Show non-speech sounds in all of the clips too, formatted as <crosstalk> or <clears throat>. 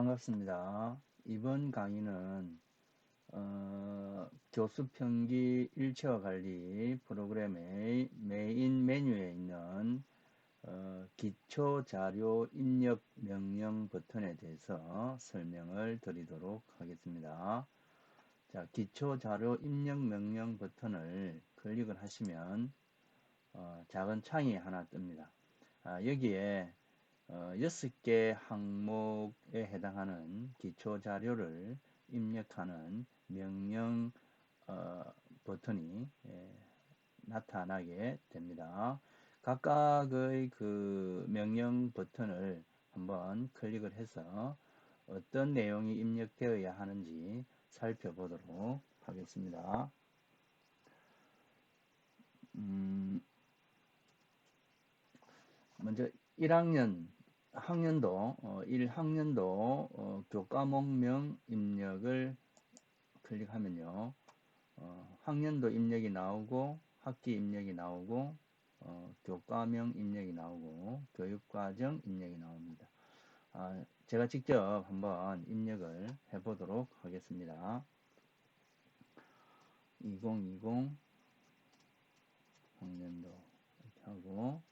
반갑습니다. 이번 강의는 어, 교수 평기 일체화 관리 프로그램의 메인 메뉴에 있는 어, 기초 자료 입력 명령 버튼에 대해서 설명을 드리도록 하겠습니다. 자, 기초 자료 입력 명령 버튼을 클릭을 하시면 어, 작은 창이 하나 뜹니다. 아, 여기에 어, 6개 항목에 해당하는 기초 자료를 입력하는 명령 어, 버튼이 예, 나타나게 됩니다. 각각의 그 명령 버튼을 한번 클릭을 해서 어떤 내용이 입력되어야 하는지 살펴보도록 하겠습니다. 음, 먼저 1학년 학년도 어, 1학년도 어, 교과목명 입력을 클릭하면요 어, 학년도 입력이 나오고 학기 입력이 나오고 어, 교과명 입력이 나오고 교육과정 입력이 나옵니다. 아, 제가 직접 한번 입력을 해 보도록 하겠습니다. 2020 학년도 이렇게 하고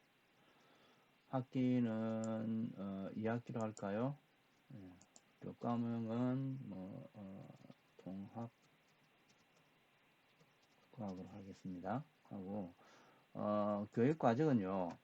학기는 어, 2학기로 할까요? 네. 교과목은 뭐 어, 통합 과학으로 하겠습니다. 하고 어, 교육 과정은요.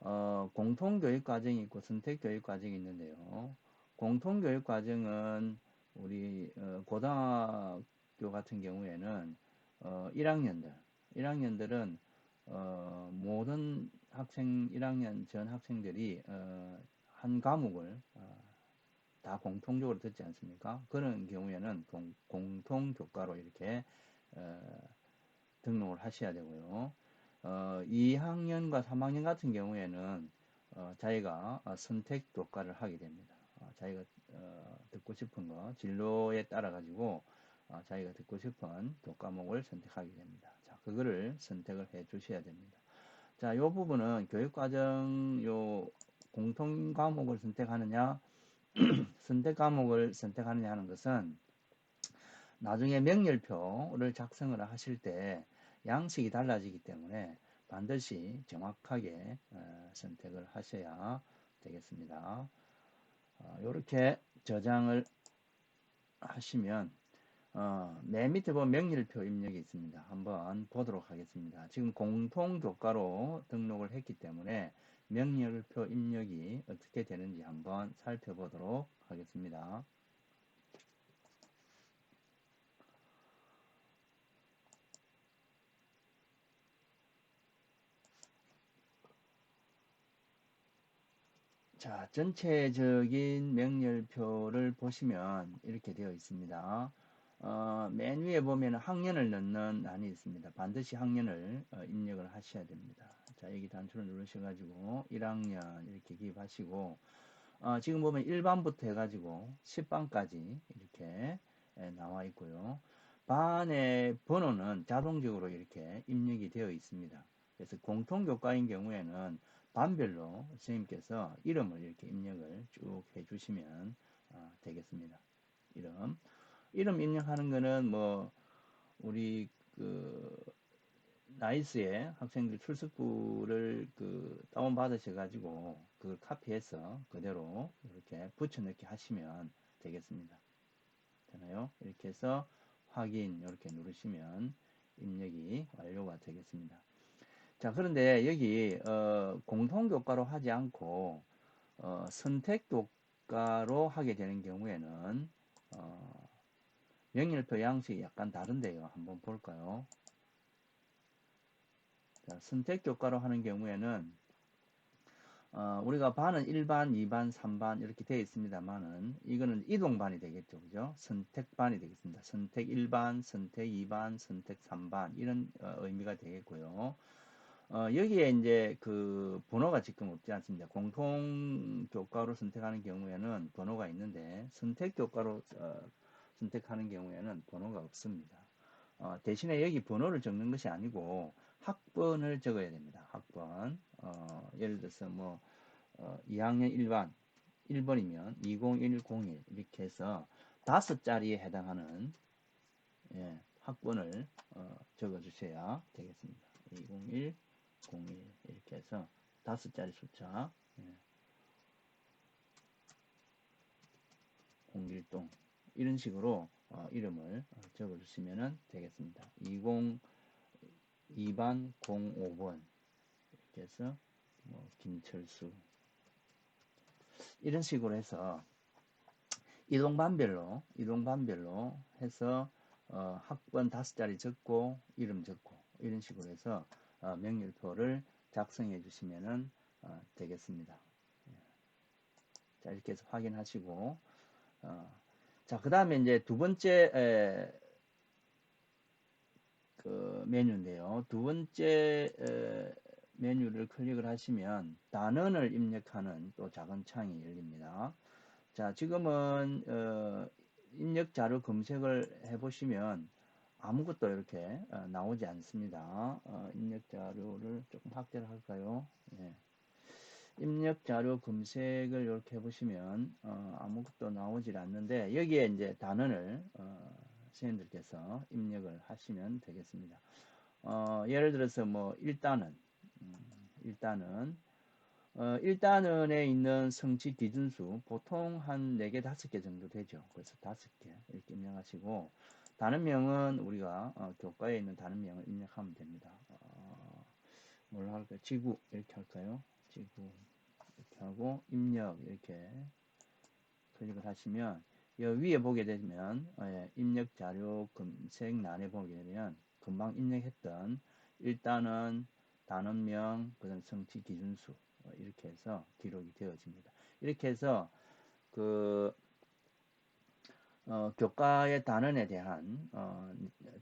어, 공통 교육 과정이 있고 선택 교육 과정이 있는데요. 공통 교육 과정은 우리 어, 고등학교 같은 경우에는 어, 1학년들 1학년들은 어, 모든 학생 1학년 전 학생들이 어, 한 과목을 어, 다 공통적으로 듣지 않습니까? 그런 경우에는 공, 공통 교과로 이렇게 어, 등록을 하셔야 되고요. 어, 2학년과 3학년 같은 경우에는 어, 자기가 선택 교과를 하게 됩니다. 어, 자기가 어, 듣고 싶은 거 진로에 따라 가지고 어, 자기가 듣고 싶은 교과목을 선택하게 됩니다. 자, 그거를 선택을 해 주셔야 됩니다. 자, 요 부분은 교육과정 요 공통 과목을 선택하느냐, <clears throat> 선택 과목을 선택하느냐 하는 것은 나중에 명렬표를 작성을 하실 때 양식이 달라지기 때문에 반드시 정확하게 어, 선택을 하셔야 되겠습니다. 이렇게 어, 저장을 하시면 어, 맨 밑에 보면 명일표 입력이 있습니다. 한번 보도록 하겠습니다. 지금 공통교과로 등록을 했기 때문에 명일표 입력이 어떻게 되는지 한번 살펴보도록 하겠습니다. 자, 전체적인 명렬표를 보시면 이렇게 되어 있습니다. 어, 맨 위에 보면 학년을 넣는 난이 있습니다. 반드시 학년을 어, 입력을 하셔야 됩니다. 자, 여기 단추를 누르셔가지고 1학년 이렇게 기입하시고 어, 지금 보면 1반부터 해가지고 10반까지 이렇게 에, 나와 있고요. 반의 번호는 자동적으로 이렇게 입력이 되어 있습니다. 그래서 공통교과인 경우에는 반별로 선생님께서 이름을 이렇게 입력을 쭉 해주시면 어, 되겠습니다. 이름. 이름 입력하는 거는 뭐 우리 그 나이스의 학생들 출석부를 그 다운 받으셔 가지고 그걸 카피해서 그대로 이렇게 붙여 넣기 하시면 되겠습니다. 되나요? 이렇게 해서 확인 이렇게 누르시면 입력이 완료가 되겠습니다. 자 그런데 여기 어, 공통교과로 하지 않고 어, 선택교과로 하게 되는 경우에는 어, 명일표 양식이 약간 다른데요. 한번 볼까요? 자, 선택 교과로 하는 경우에는 어, 우리가 반은 1반, 2반, 3반 이렇게 되어 있습니다만은 이거는 이동반이 되겠죠. 그죠? 선택반이 되겠습니다. 선택 1반, 선택 2반, 선택 3반 이런 어, 의미가 되겠고요. 어, 여기에 이제 그 번호가 지금 없지 않습니다. 공통 교과로 선택하는 경우에는 번호가 있는데 선택 교과로 어, 선택하는 경우에는 번호가 없습니다. 어, 대신에 여기 번호를 적는 것이 아니고 학번을 적어야 됩니다. 학번. 어, 예를 들어서 뭐 어, 2학년 1반 1번이면 20101 이렇게 해서 다섯 자리에 해당하는 예, 학번을 어, 적어 주셔야 되겠습니다. 201, 01 이렇게 해서 다섯 자리 숫자 예. 공길동 이런 식으로 어, 이름을 어, 적어 주시면 되겠습니다. 20 2반 05번 이렇게 해서 뭐 김철수 이런 식으로 해서 이동반별로 이동반별로 해서 어, 학번 다섯 자리 적고 이름 적고 이런 식으로 해서 어, 명률표를 작성해 주시면 어, 되겠습니다. 예. 자 이렇게 해서 확인하시고 어, 자 그 다음에 이제 두 번째 에, 그 메뉴인데요. 두 번째 에, 메뉴를 클릭을 하시면 단원을 입력하는 또 작은 창이 열립니다. 자 지금은 어, 입력 자료 검색을 해보시면 아무것도 이렇게 어, 나오지 않습니다. 어, 입력 자료를 조금 확대를 할까요? 예. 입력 자료 검색을 이렇게 해보시면 어, 아무것도 나오질 않는데 여기에 이제 단원을 어, 선생님들께서 입력을 하시면 되겠습니다. 어, 예를 들어서 뭐 일단은 음, 일단은 어, 1단원에 있는 성취 기준수 보통 한 4개, 5개 정도 되죠. 그래서 5개 이렇게 입력하시고 단원명은 우리가 어, 교과에 있는 단원명을 입력하면 됩니다. 어, 뭘로 할까요? 지구 이렇게 할까요? 지구 이렇게 하고 입력 이렇게 클릭을 하시면 여기 위에 보게 되면 어, 예, 입력 자료 검색란에 보게 되면 금방 입력했던 일단은 단원명, 그다음 성취 기준수 어, 이렇게 해서 기록이 되어집니다. 이렇게 해서 그 어, 교과의 단원에 대한 어,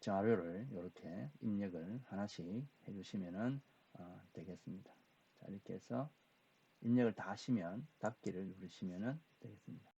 자료를 이렇게 입력을 하나씩 해주시면 어, 되겠습니다. 자 이렇게 해서 입력을 다 하시면 닫기를 누르시면 되겠습니다.